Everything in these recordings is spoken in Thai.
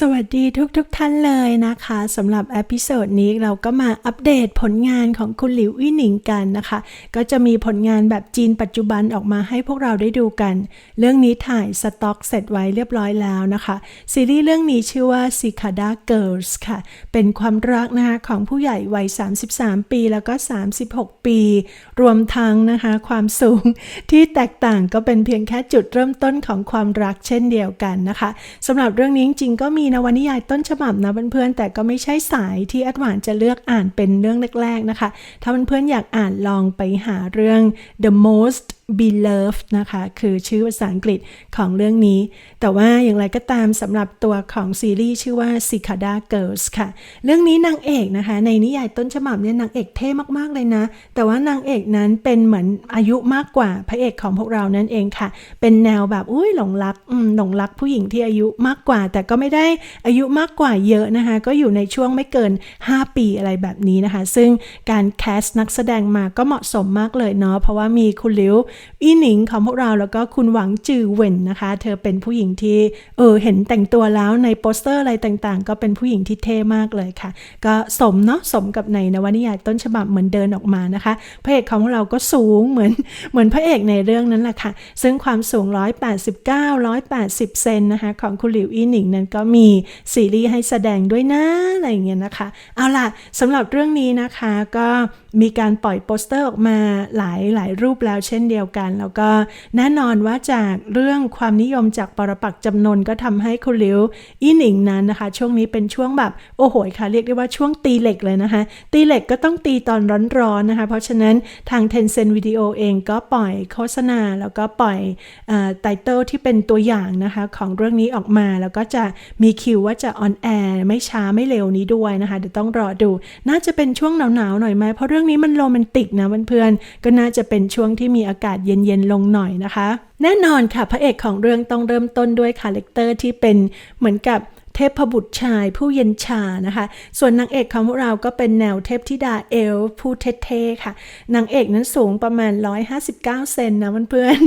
สวัสดีทุกๆทท่านเลยนะคะสำหรับเอพิโซดนี้เราก็มาอัปเดตผลงานของคุณหลิวอี้หนิงกันนะคะ ก็จะมีผลงานแบบจีนปัจจุบันออกมาให้พวกเราได้ดูกัน เรื่องนี้ถ่ายสต็อกเสร็จไว้เรียบร้อยแล้วนะคะ ซีรีส์เรื่องนี้ชื่อว่า Cicada Girls ค่ะ เป็นความรักนะคะของผู้ใหญ่วัย 33 ปีแล้วก็ 36 ปี รวมทั้งนะคะความสูงที่แตกต่างก็เป็นเพียงแค่จุดเริ่มต้นของความรักเช่นเดียวกันนะคะสำหรับเรื่องนี้จริงก็มีนวนิยายต้นฉบับนะเพื่อนๆแต่ก็ไม่ใช่สายที่แอดวานจะเลือกอ่านเป็นเรื่องแรกๆนะคะ ถ้าเพื่อนๆอยากอ่านลองไปหาเรื่อง The Most Beloved นะคะ คือชื่อภาษาอังกฤษของเรื่องนี้ แต่ว่าอย่างไรก็ตามสำหรับตัวของซีรีส์ชื่อว่า Cicada Girls ค่ะ เรื่องนี้นางเอกนะคะ ในนิยายต้นฉบับเนี่ยนางเอกเท่มาก ๆ เลยนะ แต่ว่านางเอกนั้นเป็นเหมือนอายุมากกว่าพระเอกของพวกเรานั่นเองค่ะ เป็นแนวแบบอุ้ยหลงรักอืมหลงรักผู้หญิงที่อายุมากกว่า แต่ก็ไม่ได้อายุมากกว่าเยอะนะคะ ก็อยู่ในช่วงไม่เกิน 5 ปีอะไรแบบนี้นะคะ ซึ่งการแคสนักแสดงมาก็เหมาะสมมากเลยเนาะเพราะว่ามีคุณลิวอีหนิงของพวกเราแล้วก็คุณหวังจือเหวินนะคะ เธอเป็นผู้หญิงที่เออเห็นแต่งตัวแล้วในโปสเตอร์อะไรต่างๆ ก็เป็นผู้หญิงที่เท่มากเลยค่ะ ก็สมเนาะสมกับในนวนิยายต้นฉบับเหมือนเดินออกมานะคะพระเอกของเราก็สูงเหมือนเหมือนพระเอกในเรื่องนั้นแหละค่ะ ซึ่งความสูง 189 180 เซนนะคะของคุณหลิวอีหนิงนั้นก็มีซีรีส์ให้แสดงด้วยนะอะไรอย่างเงี้ยนะคะ เอาล่ะสำหรับเรื่องนี้นะคะก็ มีการปล่อยโปสเตอร์ออกมาหลายหลายรูปแล้วเช่นเดียวกัน แล้วก็แน่นอนว่าจากเรื่องความนิยมจากปรปักจำนวนก็ทำให้คุณลิวอีหนิงนั้นนะคะ ช่วงนี้เป็นช่วงแบบโอ้โหค่ะเรียกได้ว่าช่วงตีเหล็กเลยนะคะ ตีเหล็กก็ต้องตีตอนร้อนๆนะคะ เพราะฉะนั้นทาง Tencent Video เองก็ปล่อยโฆษณา แล้วก็ปล่อยไตเติลที่เป็นตัวอย่างนะคะของเรื่องนี้ออกมาแล้วก็จะมีคิวว่าจะออนแอร์ไม่ช้าไม่เร็วนี้ด้วยนะคะเดี๋ยวต้องรอดู น่าจะเป็นช่วงหนาวๆหน่อยไหมเพราะเรื่องนี้มันโรแมนติกนะเพื่อนๆก็น่าจะเป็นช่วงที่มีอากาศเย็นๆลงหน่อยนะคะ แน่นอนค่ะพระเอกของเรื่องต้องเริ่มต้นด้วยคาแรคเตอร์ที่เป็นเหมือนกับ เทพบุตรชายผู้เย็นชานะคะ ส่วนนางเอกของพวกเราก็เป็นแนวเทพธิดาเอลผู้เท่ๆค่ะ นางเอกนั้นสูงประมาณ 159 เซนนะเพื่อน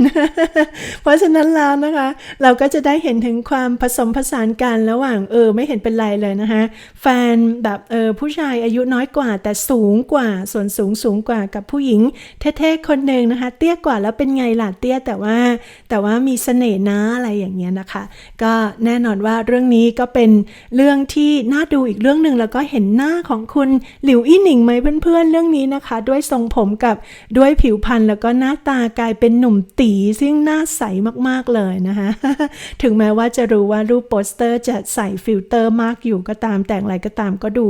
ๆ เพราะฉะนั้นแล้วนะคะ เราก็จะได้เห็นถึงความผสมผสานกันระหว่างเออไม่เห็นเป็นไรเลยนะคะแฟนแบบเออผู้ชายอายุน้อยกว่าแต่สูงกว่าส่วนสูงสูงกว่ากับผู้หญิงเท่ๆคนหนึ่งนะคะ เตี้ยกว่าแล้วเป็นไงล่ะเตี้ยแต่ว่าแต่ว่ามีเสน่ห์นะอะไรอย่างเงี้ยนะคะ ก็แน่นอนว่าเรื่องนี้ก็เป็นเรื่องที่น่าดูอีกเรื่องหนึ่งแล้วก็เห็นหน้าของคุณหลิวอี้หนิงไหมเพื่อนๆเรื่องนี้นะคะ ด้วยทรงผมกับด้วยผิวพรรณแล้วก็หน้าตากลายเป็นหนุ่มตีซึ่งหน้าใสมากๆเลยนะคะถึงแม้ว่าจะรู้ว่ารูปโปสเตอร์จะใส่ฟิลเตอร์มากอยู่ก็ตามแต่งอะไรก็ตามก็ดู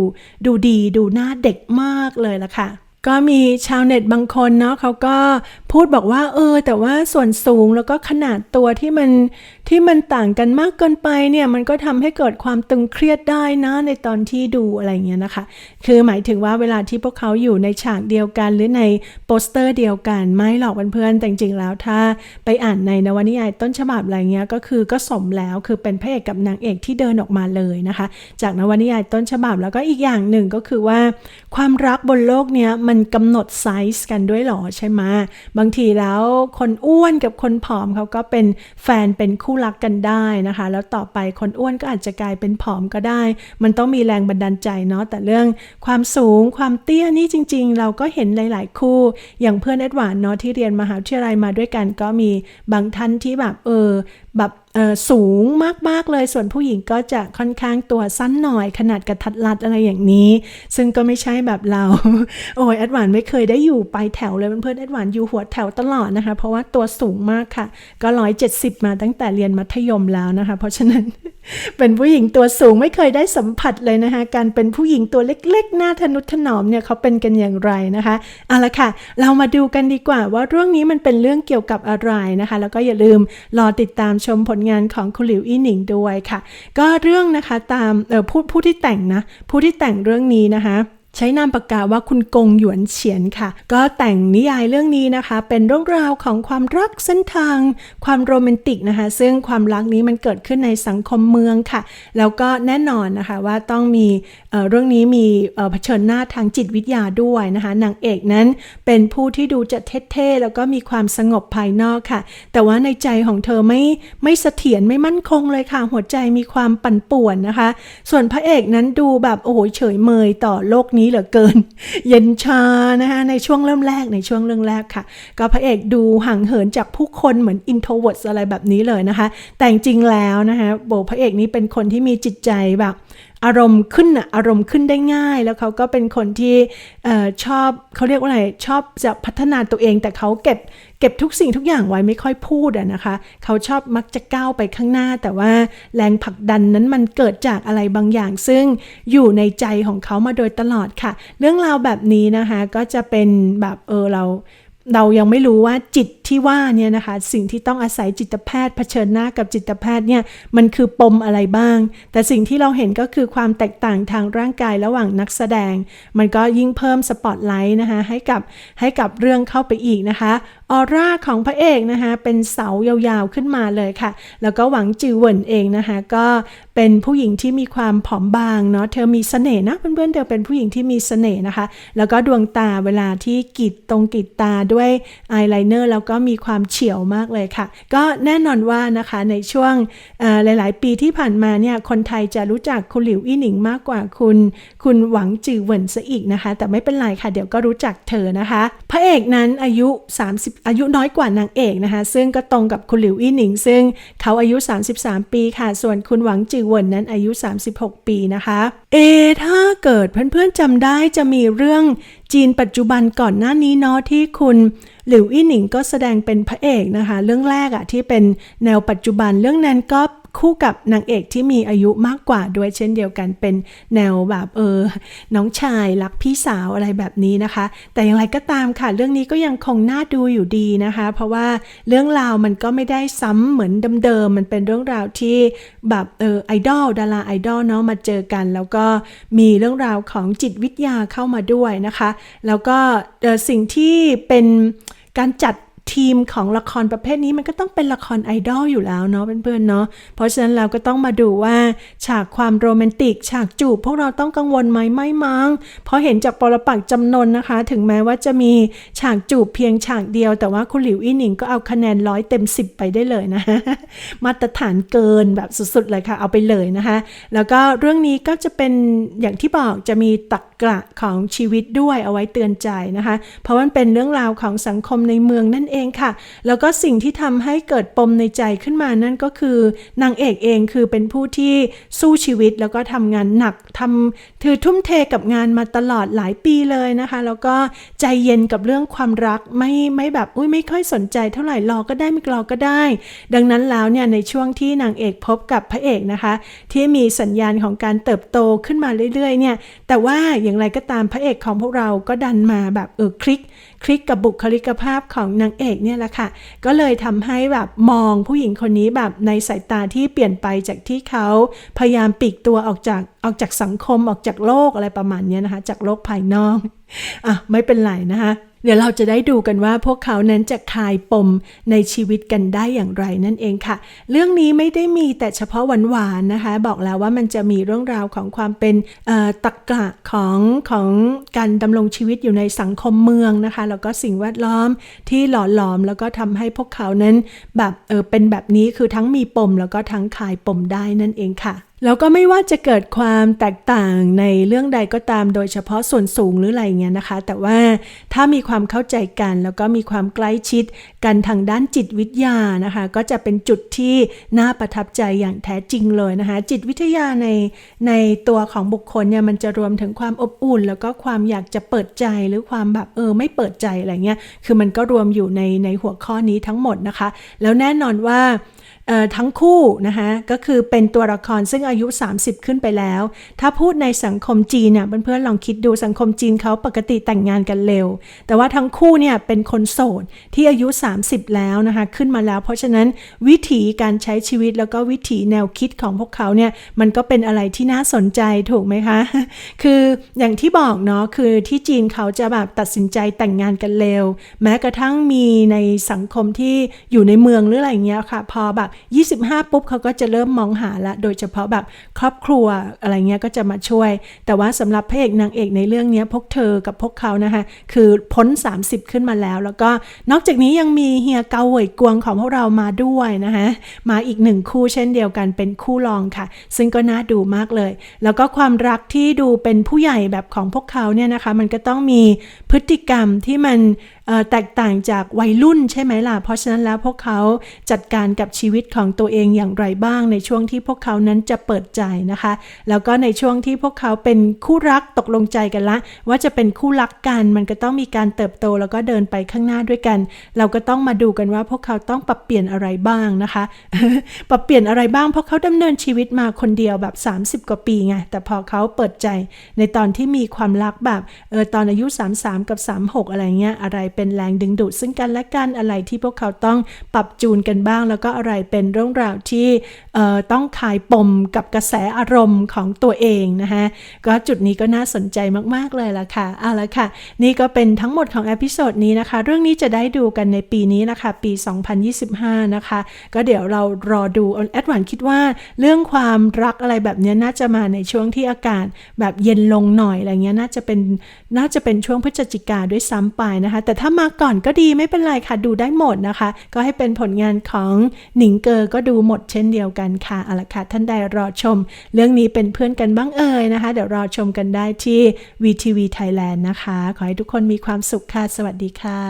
ดูดีดูหน้าเด็กมากเลยละค่ะก็มีชาวเน็ตบางคนเนาะเขาก็พูดบอกว่าเออ แต่ว่าส่วนสูงแล้วก็ขนาดตัวที่มัน ที่มันต่างกันมากเกินไปเนี่ยมันก็ทำให้เกิดความตึงเครียดได้นะในตอนที่ดูอะไรเงี้ยนะคะ คือหมายถึงว่าเวลาที่พวกเขาอยู่ในฉากเดียวกัน หรือในโปสเตอร์เดียวกันไม่หรอกเพื่อนๆแต่จริงๆแล้วถ้าไปอ่านในนวนิยายต้นฉบับอะไรเงี้ยก็คือก็สมแล้วคือเป็นพระเอกกับนางเอกที่เดินออกมาเลยนะคะ จากนวนิยายต้นฉบับแล้วก็อีกอย่างหนึ่งก็คือว่า ความรักบนโลกเนี้ยมันกำหนดไซส์กันด้วยหรอใช่ไหมบางทีแล้วคนอ้วนกับคนผอมเขาก็เป็นแฟนเป็นคู่รักกันได้นะคะ แล้วต่อไปคนอ้วนก็อาจจะกลายเป็นผอมก็ได้ มันต้องมีแรงบันดาลใจเนาะแต่เรื่องความสูงความเตี้ยนี่จริง ๆ เราก็เห็นหลาย ๆ คู่ อย่างเพื่อนเอ็ดวานเนาะที่เรียนมหาวิทยาลัยมาด้วยกันก็มีบางท่านที่แบบเออแบบ สูงมากๆเลย ส่วนผู้หญิงก็จะค่อนข้างตัวสั้นหน่อยขนาดกระทัดรัดอะไรอย่างนี้ ซึ่งก็ไม่ใช่แบบเรา โอ้ยแอดวานไม่เคยได้อยู่ไปแถวเลยเพื่อนแอดวานอยู่หัวแถวตลอดนะคะ เพราะว่าตัวสูงมากค่ะ ก็ร้อยเจ็ดสิบมาตั้งแต่เรียนมัธยมแล้วนะคะ เพราะฉะนั้น เป็นผู้หญิงตัวสูงไม่เคยได้สัมผัสเลยนะคะการเป็นผู้หญิงตัวเล็กๆ หน้าทนุถนอมเนี่ยเขาเป็นกันอย่างไรนะคะเอาละค่ะ เรามาดูกันดีกว่าว่าเรื่องนี้มันเป็นเรื่องเกี่ยวกับอะไรนะคะ แล้วก็อย่าลืมรอติดตามชมผลงานของคุณหลิวอี้หนิงด้วยค่ะ ก็เรื่องนะคะตามเออผู้ผู้ที่แต่งนะผู้ที่แต่งเรื่องนี้นะคะ ใช้นามปากกาว่าคุณกงหยวนเฉียนค่ะ ก็แต่งนิยายเรื่องนี้นะคะ เป็นเรื่องราวของความรักเส้นทาง ความโรแมนติกนะคะ ซึ่งความรักนี้มันเกิดขึ้นในสังคมเมืองค่ะ แล้วก็แน่นอนนะคะว่าต้องมีเเรื่องนี้มีเอ่อเผชิญหน้าทางจิตวิทยาด้วยนะคะนางเอกนั้นเป็นผู้ที่ดูจะเท่ๆแล้วก็มีความสงบภายนอกค่ะ แต่ว่าในใจของเธอไม่ไม่เสถียรไม่มั่นคงเลยค่ะ หัวใจมีความปั่นป่วนนะคะ ส่วนพระเอกนั้นดูแบบโอ้โหเฉยเมยต่อโลกนี้เหลือเกิน เย็นชานะคะในช่วงเริ่มแรกในช่วงเรื่องแรกค่ะ ก็พระเอกดูห่างเหินจากผู้คนเหมือนอินโทรเวิร์ดอะไรแบบนี้เลยนะคะ แต่จริงแล้วนะคะโบพระเอกนี้เป็นคนที่มีจิตใจแบบ อารมณ์ขึ้นอะอารมณ์ขึ้นได้ง่าย แล้วเขาก็เป็นคนที่อชอบเขาเรียกว่าอะไรชอบจะพัฒนาตัวเอง แต่เขาเก็บเก็บทุกสิ่งทุกอย่างไว้ไม่ค่อยพูดอะนะคะ เขาชอบมักจะก้าวไปข้างหน้า แต่ว่าแรงผลักดันนั้นมันเกิดจากอะไรบางอย่าง ซึ่งอยู่ในใจของเขามาโดยตลอดค่ะ เรื่องราวแบบนี้นะคะก็จะเป็นแบบเออเรา เรายังไม่รู้ว่าจิตที่ว่าเนี่ยนะคะสิ่งที่ต้องอาศัยจิตแพทย์เผชิญหน้ากับจิตแพทย์เนี่ยมันคือปมอะไรบ้าง แต่สิ่งที่เราเห็นก็คือความแตกต่างทางร่างกายระหว่างนักแสดง มันก็ยิ่งเพิ่มสปอตไลท์นะคะให้กับให้กับเรื่องเข้าไปอีกนะคะ ออร่าของพระเอกนะคะเป็นเสายาวๆขึ้นมาเลยค่ะ แล้วก็หวังจือเหวินเองนะคะก็เป็นผู้หญิงที่มีความผอมบางเนาะเธอมีเสน่ห์นะเพื่อนๆเธอเป็นผู้หญิงที่มีเสน่ห์นะคะ แล้วก็ดวงตาเวลาที่กีดตรงกีดตาด้วยอายไลเนอร์แล้วก็มีความเฉียวมากเลยค่ะ ก็แน่นอนว่านะคะในช่วงหลาย ๆ ปีที่ผ่านมาเนี่ยคนไทยจะรู้จักคุณหลิวอี้หนิงมากกว่าคุณ คุณหวังจือเหวินซะอีกนะคะ แต่ไม่เป็นไรค่ะเดี๋ยวก็รู้จักเธอนะคะ พระเอกนั้นอายุ 30อายุน้อยกว่านางเอกนะคะ ซึ่งก็ตรงกับคุณหลิวอี้หนิง ซึ่งเขาอายุ 33 ปีค่ะ ส่วนคุณหวังจือเหวินนั้นอายุ 36 ปีนะคะ เอ ถ้าเกิดเพื่อนๆจำได้จะมีเรื่องจีนปัจจุบันก่อนหน้านี้เนาะที่คุณหลิวอี้หนิงก็แสดงเป็นพระเอกนะคะ เรื่องแรกอะที่เป็นแนวปัจจุบันเรื่องนั้นก็ คู่กับนางเอกที่มีอายุมากกว่าด้วยเช่นเดียวกันเป็นแนวแบบเออน้องชายรักพี่สาวอะไรแบบนี้นะคะ แต่อย่างไรก็ตามค่ะ เรื่องนี้ก็ยังคงน่าดูอยู่ดีนะคะ เพราะว่าเรื่องราวมันก็ไม่ได้ซ้ำเหมือนเดิมๆมันเป็นเรื่องราวที่แบบเออไอดอลดาราไอดอลเนาะมาเจอกัน แล้วก็มีเรื่องราวของจิตวิทยาเข้ามาด้วยนะคะ แล้วก็ออสิ่งที่เป็นการจัด ทีมของละครประเภทนี้มันก็ต้องเป็นละครไอดอลอยู่แล้วเนาะเพื่อนๆเนาะเพราะฉะนั้นเราก็ต้องมาดูว่า ฉากความโรแมนติก ฉากจูบพวกเราต้องกังวลไหมไม่มั้งเพราะเห็นจากปรปักจำนนนะคะ ถึงแม้ว่าจะมีฉากจูบเพียงฉากเดียว แต่ว่าคุณหลิวอี้หนิงก็เอาคะแนนร้อยเต็ม 10 ไปได้เลยนะมาตรฐานเกินแบบสุดๆเลยค่ะ เอาไปเลยนะคะ แล้วก็เรื่องนี้ก็จะเป็นอย่างที่บอกจะมีตักกระของชีวิตด้วยเอาไว้เตือนใจนะคะ เพราะมันเป็นเรื่องราวของสังคมในเมืองนั่นเองค่ะ แล้วก็สิ่งที่ทำให้เกิดปมในใจขึ้นมานั่นก็คือนางเอกเองคือเป็นผู้ที่สู้ชีวิตแล้วก็ทำงานหนักทำถือทุ่มเทกับงานมาตลอดหลายปีเลยนะคะ แล้วก็ใจเย็นกับเรื่องความรักไม่ไม่แบบอุ้ยไม่ค่อยสนใจเท่าไหร่รอก็ได้ไม่รอก็ได้ ดังนั้นแล้วเนี่ยในช่วงที่นางเอกพบกับพระเอกนะคะ ที่มีสัญญาณของการเติบโตขึ้นมาเรื่อยๆเนี่ยแต่ว่าอย่างไรก็ตามพระเอกของพวกเราก็ดันมาแบบเออคลิก คลิกกับบุคลิกภาพของนางเอกเนี่ยแหละค่ะ ก็เลยทำให้แบบมองผู้หญิงคนนี้แบบในสายตาที่เปลี่ยนไปจากที่เขาพยายามปีกตัวออกจากออกจากสังคมออกจากโลกอะไรประมาณนี้นะคะ จากโลกภายนอกอะไม่เป็นไรนะคะ เดี๋ยวเราจะได้ดูกันว่าพวกเขานั้นจะคลายปมในชีวิตกันได้อย่างไรนั่นเองค่ะ เรื่องนี้ไม่ได้มีแต่เฉพาะหวานๆนะคะ บอกแล้วว่ามันจะมีเรื่องราวของความเป็นตรรกะของของการดำรงชีวิตอยู่ในสังคมเมืองนะคะแล้วก็สิ่งแวดล้อมที่หล่อหลอม แล้วก็ทำให้พวกเขานั้นแบบเออเป็นแบบนี้คือทั้งมีปมแล้วก็ทั้งคลายปมได้นั่นเองค่ะ แล้วก็ไม่ว่าจะเกิดความแตกต่างในเรื่องใดก็ตามโดยเฉพาะส่วนสูงหรืออะไรเงี้ยนะคะ แต่ว่าถ้ามีความเข้าใจกัน แล้วก็มีความใกล้ชิดกันทางด้านจิตวิทยานะคะ ก็จะเป็นจุดที่น่าประทับใจอย่างแท้จริงเลยนะคะ จิตวิทยาในในตัวของบุคคลเนี่ยมันจะรวมถึงความอบอุ่น แล้วก็ความอยากจะเปิดใจหรือความแบบเออไม่เปิดใจอะไรเงี้ยคือมันก็รวมอยู่ในในหัวข้อนี้ทั้งหมดนะคะ แล้วแน่นอนว่า ทั้งคู่นะคะก็คือเป็นตัวละครซึ่งอายุ 30 ขึ้นไปแล้ว ถ้าพูดในสังคมจีนเนี่ยเพื่อนๆลองคิดดูสังคมจีนเขาปกติแต่งงานกันเร็ว แต่ว่าทั้งคู่เนี่ยเป็นคนโสดที่อายุ 30 แล้วนะคะขึ้นมาแล้ว เพราะฉะนั้นวิถีการใช้ชีวิตแล้วก็วิถีแนวคิดของพวกเขาเนี่ยมันก็เป็นอะไรที่น่าสนใจถูกไหมคะ คืออย่างที่บอกเนาะคือที่จีนเขาจะแบบตัดสินใจแต่งงานกันเร็ว แม้กระทั่งมีในสังคมที่อยู่ในเมืองหรืออะไรเงี้ยค่ะ พอแบบ25 ปุ๊บเขาก็จะเริ่มมองหาละ โดยเฉพาะแบบครอบครัวอะไรเงี้ยก็จะมาช่วย แต่ว่าสำหรับพระเอกนางเอกในเรื่องนี้พวกเธอกับพวกเขานะคะคือพ้น 30 ขึ้นมาแล้ว แล้วก็นอกจากนี้ยังมีเฮียเกาเหวยกวงของพวกเรามาด้วยนะคะมาอีกหนึ่งคู่เช่นเดียวกันเป็นคู่รองค่ะ ซึ่งก็น่าดูมากเลย แล้วก็ความรักที่ดูเป็นผู้ใหญ่แบบของพวกเขาเนี่ยนะคะ มันก็ต้องมีพฤติกรรมที่มัน แตกต่างจากวัยรุ่นใช่ไหมล่ะ เพราะฉะนั้นแล้วพวกเขาจัดการกับชีวิตของตัวเองอย่างไรบ้างในช่วงที่พวกเขานั้นจะเปิดใจนะคะ แล้วก็ในช่วงที่พวกเขาเป็นคู่รักตกลงใจกันละ ว่าจะเป็นคู่รักกันมันก็ต้องมีการเติบโตแล้วก็เดินไปข้างหน้าด้วยกัน เราก็ต้องมาดูกันว่าพวกเขาต้องปรับเปลี่ยนอะไรบ้างนะคะ ปรับเปลี่ยนอะไรบ้างเพราะเขาดำเนินชีวิตมาคนเดียวแบบ 30 กว่าปีไงแต่พอเขาเปิดใจในตอนที่มีความรักแบบเออตอนอายุ 33 กับ 36 อะไรเงี้ยอะไรเป็นแรงดึงดูดซึ่งกันและกันอะไรที่พวกเขาต้องปรับจูนกันบ้าง แล้วก็อะไรเป็นเรื่องราวที่ต้องคายปมกับกระแสอารมณ์ของตัวเองนะคะก็จุดนี้ก็น่าสนใจมาก ๆ เลยล่ะค่ะเอาละค่ะ นี่ก็เป็นทั้งหมดของอพิโซดนี้นะคะ เรื่องนี้จะได้ดูกันในปีนี้นะคะ ปี 2025 นะคะ ก็เดี๋ยวเรารอดูแอดวานคิดว่าเรื่องความรักอะไรแบบนี้น่าจะมาในช่วงที่อากาศแบบเย็นลงหน่อยอะไรเงี้ยน่าจะเป็นน่าจะเป็นช่วงพฤศจิกาด้วยซ้ำไปนะคะ แต่ถ้าามาก่อนก็ดีไม่เป็นไรค่ะ ดูได้หมดนะคะ ก็ให้เป็นผลงานของหนิงเกอร์ก็ดูหมดเช่นเดียวกันค่ะเอาละค่ะ ท่านใดรอชม เรื่องนี้เป็นเพื่อนกันบ้างเอ่ยนะคะ เดี๋ยวรอชมกันได้ที่ VTV Thailand นะคะ ขอให้ทุกคนมีความสุขค่ะ สวัสดีค่ะ